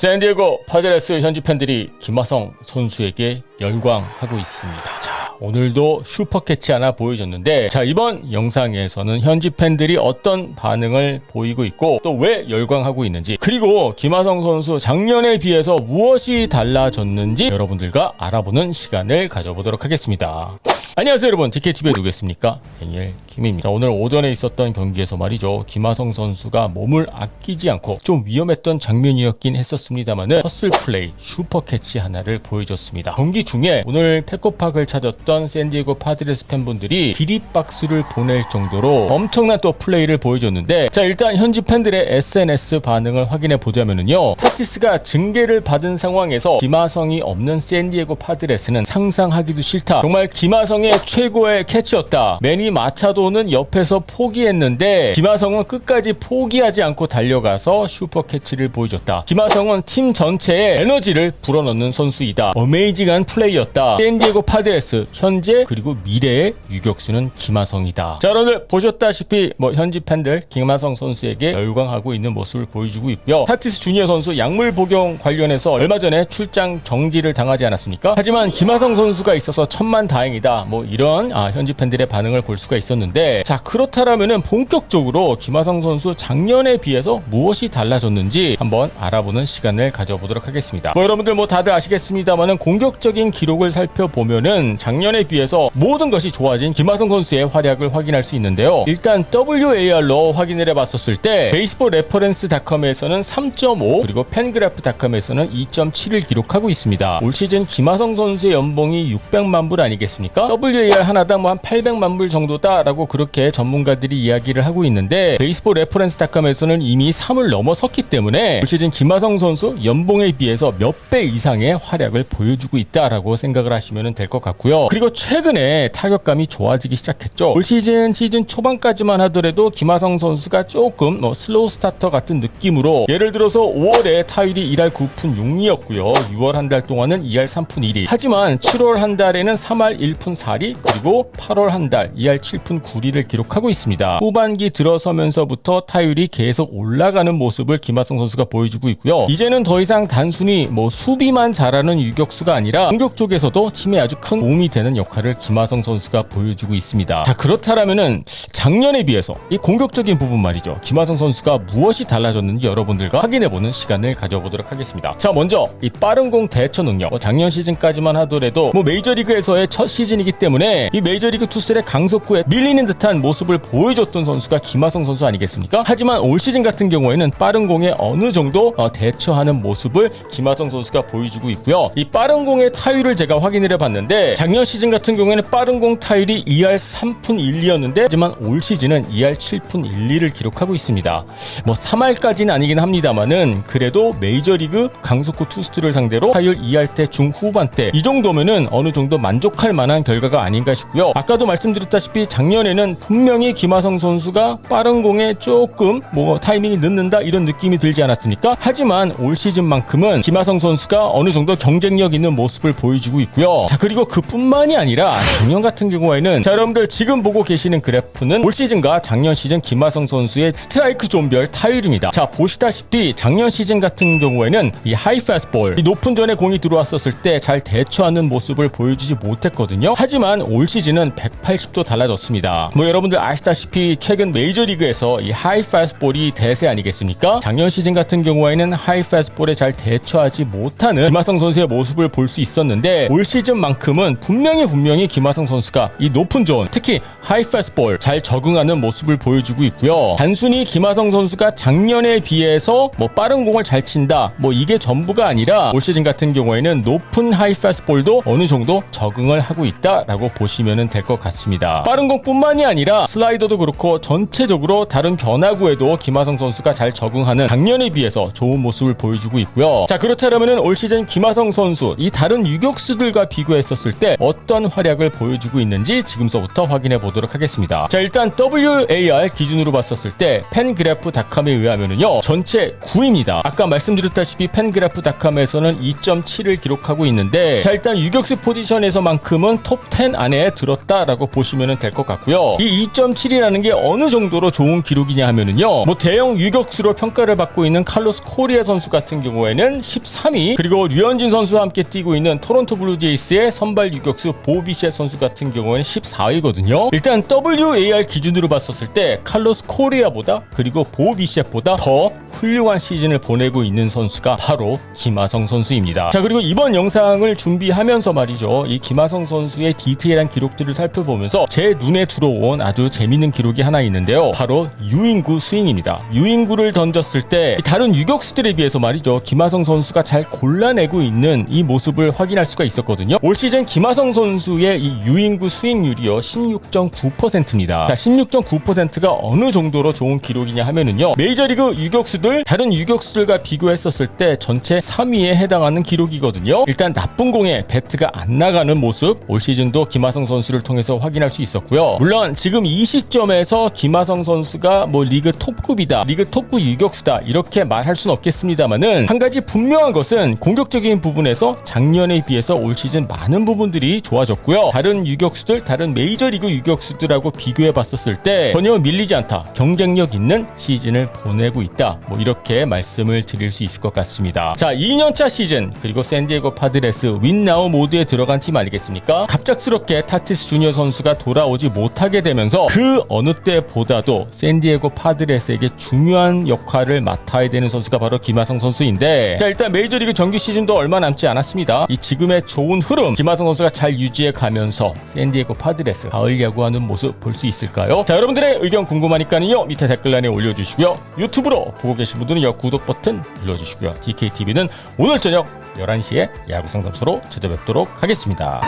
샌디에고 파드레스 현지 팬들이 김하성 선수에게 열광하고 있습니다. 자, 오늘도 슈퍼캐치 하나 보여줬는데 자, 이번 영상에서는 현지 팬들이 어떤 반응을 보이고 있고 또 왜 열광하고 있는지 그리고 김하성 선수 작년에 비해서 무엇이 달라졌는지 여러분들과 알아보는 시간을 가져보도록 하겠습니다. 안녕하세요 여러분 디케티브에 누구겠습니까? 데니엘 김입니다. 자, 오늘 오전에 있었던 경기에서 말이죠. 김하성 선수가 몸을 아끼지 않고 좀 위험했던 장면이었긴 했었습니다만은 허슬 플레이 슈퍼캐치 하나를 보여줬습니다. 경기 중에 오늘 페코팍을 찾았던 샌디에고 파드레스 팬분들이 기립박수를 보낼 정도로 엄청난 또 플레이를 보여줬는데 자 일단 현지 팬들의 SNS 반응을 확인해 보자면은요 타티스가 징계를 받은 상황에서 김하성이 없는 샌디에고 파드레스는 상상하기도 싫다. 정말 김하성의 최고의 캐치였다. 매니 마차도는 옆에서 포기했는데 김하성은 끝까지 포기하지 않고 달려가서 슈퍼 캐치를 보여줬다. 김하성은 팀 전체에 에너지를 불어넣는 선수이다. 어메이징한 플레이 였다. 샌디에고 파드레스 현재 그리고 미래의 유격수는 김하성이다. 자 여러분들 보셨다시피 뭐 현지 팬들 김하성 선수에게 열광하고 있는 모습을 보여주고 있고요. 타티스 주니어 선수 약물 복용 관련해서 얼마 전에 출장 정지를 당하지 않았습니까? 하지만 김하성 선수가 있어서 천만 다행이다. 뭐 이런 아, 현지 팬들의 반응을 볼 수가 있었는데 자 그렇다라면은 본격적으로 김하성 선수 작년에 비해서 무엇이 달라졌는지 한번 알아보는 시간을 가져보도록 하겠습니다. 뭐 여러분들 뭐 다들 아시겠습니다만은 공격적인 기록을 살펴보면은 작년에 비해서 모든 것이 좋아진 김하성 선수의 활약을 확인할 수 있는데요 일단 WAR로 확인을 해봤었을 때 베이스볼 레퍼런스닷컴에서는 3.5 그리고 팬그래프닷컴에서는 2.7을 기록하고 있습니다. 올 시즌 김하성 선수의 연봉이 600만 불 아니겠습니까? WAR 하나당 뭐 한 800만 불 정도다라고 그렇게 전문가들이 이야기를 하고 있는데 베이스볼 레퍼런스닷컴에서는 이미 3을 넘어섰기 때문에 올 시즌 김하성 선수 연봉에 비해서 몇 배 이상의 활약을 보여주고 있다 라고 생각을 하시면 될 것 같고요. 그리고 최근에 타격감이 좋아지기 시작했죠. 올 시즌 시즌 초반까지만 하더라도 김하성 선수가 조금 뭐 슬로우 스타터 같은 느낌으로 예를 들어서 5월에 타율이 1할 9푼 6리였고요. 6월 한 달 동안은 2할 3푼 1리. 하지만 7월 한 달에는 3할 1푼 4리 그리고 8월 한 달 2할 7푼 9리를 기록하고 있습니다. 후반기 들어서면서부터 타율이 계속 올라가는 모습을 김하성 선수가 보여주고 있고요. 이제는 더 이상 단순히 뭐 수비만 잘하는 유격수가 아니라 공격 쪽에서도 팀에 아주 큰 도움이 되는 역할을 김하성 선수가 보여주고 있습니다. 자 그렇다라면은 작년에 비해서 이 공격적인 부분 말이죠. 김하성 선수가 무엇이 달라졌는지 여러분들과 확인해보는 시간을 가져보도록 하겠습니다. 자 먼저 이 빠른 공 대처 능력. 뭐 작년 시즌까지만 하더라도 뭐 메이저리그에서의 첫 시즌이기 때문에 이 메이저리그 투수의 강속구에 밀리는 듯한 모습을 보여줬던 선수가 김하성 선수 아니겠습니까? 하지만 올 시즌 같은 경우에는 빠른 공에 어느 정도 어, 대처하는 모습을 김하성 선수가 보여주고 있고요. 이 빠른 공의 타 율을 제가 확인을 해봤는데 작년 시즌 같은 경우에는 빠른 공 타율이 2할 3푼 1리였는데 하지만 올 시즌은 2할 7푼 1리를 기록하고 있습니다. 뭐 3할까지는 아니긴 합니다만은 그래도 메이저리그 강속구 투수들을 상대로 타율 2할 때 중후반대 이 정도면은 어느 정도 만족할 만한 결과가 아닌가 싶고요. 아까도 말씀드렸다시피 작년에는 분명히 김하성 선수가 빠른 공에 조금 뭐 타이밍이 늦는다 이런 느낌이 들지 않았습니까? 하지만 올 시즌만큼은 김하성 선수가 어느 정도 경쟁력 있는 모습을 보여주고 있고요. 자 그리고 그뿐만이 아니라 작년 같은 경우에는 자 여러분들 지금 보고 계시는 그래프는 올 시즌과 작년 시즌 김하성 선수의 스트라이크 존별 타율입니다. 자 보시다시피 작년 시즌 같은 경우에는 이 하이 패스볼 이 높은 전에 공이 들어왔었을 때 잘 대처하는 모습을 보여주지 못했거든요. 하지만 올 시즌은 180도 달라졌습니다. 뭐 여러분들 아시다시피 최근 메이저리그에서 이 하이 패스볼이 대세 아니겠습니까? 작년 시즌 같은 경우에는 하이 패스볼에 잘 대처하지 못하는 김하성 선수의 모습을 볼 수 있었는데 올 시즌만큼은 분명히 분명히 김하성 선수가 이 높은 존 특히 하이 패스볼 잘 적응하는 모습을 보여주고 있고요. 단순히 김하성 선수가 작년에 비해서 뭐 빠른 공을 잘 친다 뭐 이게 전부가 아니라 올 시즌 같은 경우에는 높은 하이 패스볼도 어느 정도 적응을 하고 있다라고 보시면 될 것 같습니다. 빠른 공뿐만이 아니라 슬라이더도 그렇고 전체적으로 다른 변화구에도 김하성 선수가 잘 적응하는 작년에 비해서 좋은 모습을 보여주고 있고요. 자 그렇다면 올 시즌 김하성 선수 이 다른 유격수들과 비교했었을 때 어떤 활약을 보여주고 있는지 지금서부터 확인해 보도록 하겠습니다. 자, 일단 WAR 기준으로 봤었을 때 팬그래프닷컴에 의하면은요. 전체 9위입니다. 아까 말씀드렸다시피 팬그래프닷컴에서는 2.7을 기록하고 있는데 자, 일단 유격수 포지션에서만큼은 톱 10 안에 들었다라고 보시면 될 것 같고요. 이 2.7이라는 게 어느 정도로 좋은 기록이냐 하면은요. 뭐 대형 유격수로 평가를 받고 있는 칼로스 코리아 선수 같은 경우에는 13위 그리고 류현진 선수와 함께 뛰고 있는 토론토 블루제이스의 선발 유격수 보비셰 선수 같은 경우에는 14위거든요. 일단 WAR 기준으로 봤었을 때 칼로스 코리아보다 그리고 보비셰보다 더 훌륭한 시즌을 보내고 있는 선수가 바로 김하성 선수입니다. 자 그리고 이번 영상을 준비하면서 말이죠. 이 김하성 선수의 디테일한 기록들을 살펴보면서 제 눈에 들어온 아주 재밌는 기록이 하나 있는데요. 바로 유인구 스윙입니다. 유인구를 던졌을 때 다른 유격수들에 비해서 말이죠. 김하성 선수가 잘 골라내고 있는 이 모습을 확인 할 수가 있었거든요. 올 시즌 김하성 선수의 이 유인구 스윙률이요. 16.9%입니다. 자, 16.9%가 어느 정도로 좋은 기록이냐 하면은요. 메이저리그 유격수들 다른 유격수들과 비교했었을 때 전체 3위에 해당하는 기록이거든요. 일단 나쁜 공에 배트가 안 나가는 모습 올 시즌도 김하성 선수를 통해서 확인할 수 있었고요. 물론 지금 이 시점에서 김하성 선수가 뭐 리그 톱급이다, 리그 톱급 유격수다 이렇게 말할 수는 없겠습니다만은 한 가지 분명한 것은 공격적인 부분에서 작년에 비해서 올 시즌 많은 부분들이 좋아졌고요. 다른 유격수들, 다른 메이저리그 유격수들하고 비교해 봤었을 때 전혀 밀리지 않다, 경쟁력 있는 시즌을 보내고 있다. 뭐 이렇게 말씀을 드릴 수 있을 것 같습니다. 자, 2년차 시즌 그리고 샌디에고 파드레스 윈나우 모드에 들어간 팀 아니겠습니까? 갑작스럽게 타티스 주니어 선수가 돌아오지 못하게 되면서 그 어느 때보다도 샌디에고 파드레스에게 중요한 역할을 맡아야 되는 선수가 바로 김하성 선수인데 자 일단 메이저리그 정규 시즌도 얼마 남지 않았습니다. 이 지금의 좋은 흐름 김하성 선수가 잘 유지해 가면서 샌디에고 파드레스 가을 야구하는 모습 볼 수 있을까요? 자 여러분들의 의견 궁금하니까요 밑에 댓글란에 올려주시고요 유튜브로 보고 계신 분들은 구독 버튼 눌러주시고요 DKTV는 오늘 저녁 11시에 야구 상담소로 찾아뵙도록 하겠습니다.